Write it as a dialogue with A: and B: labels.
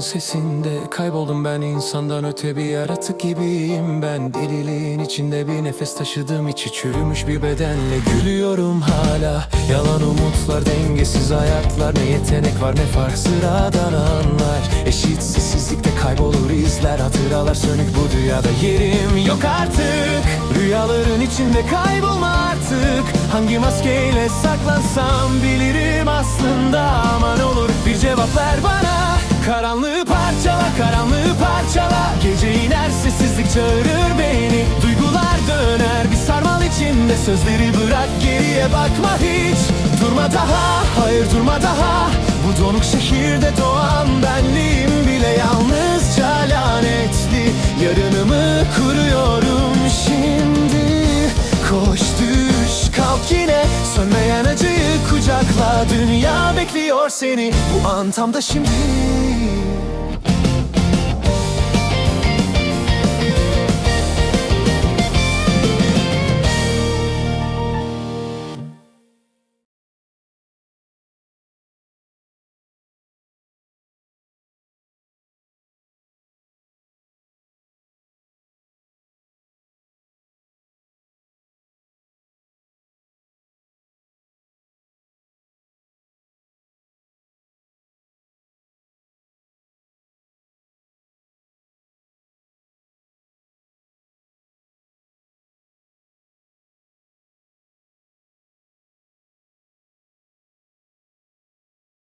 A: sesinde Kayboldum ben insandan öte bir yaratık gibiyim ben. Deliliğin içinde bir nefes taşıdığım içi çürümüş bir bedenle. Gülüyorum hala Yalan umutlar dengesiz hayatlar. Ne yetenek var ne fark sıradan anlar. Eşitsizlikte kaybolur izler. Hatıralar sönük bu dünyada yerim yok artık. Rüyaların içinde kaybolma artık. Hangi maskeyle saklansam bilirim aslında Parçala, karanlığı parçala. Gece iner sessizlik çağırır beni. Duygular döner bir sarmal içinde. Sözleri bırak geriye bakma hiç. Durma daha, hayır durma daha. Bu donuk şehirde doğan benliğim bile yalnızca lanetli. Yarınımı kuruyorum şimdi. Koş düş kalk yine. Sönmeyen acıyı kucakla. Dünya bekliyor seni. Bu an tam da şimdi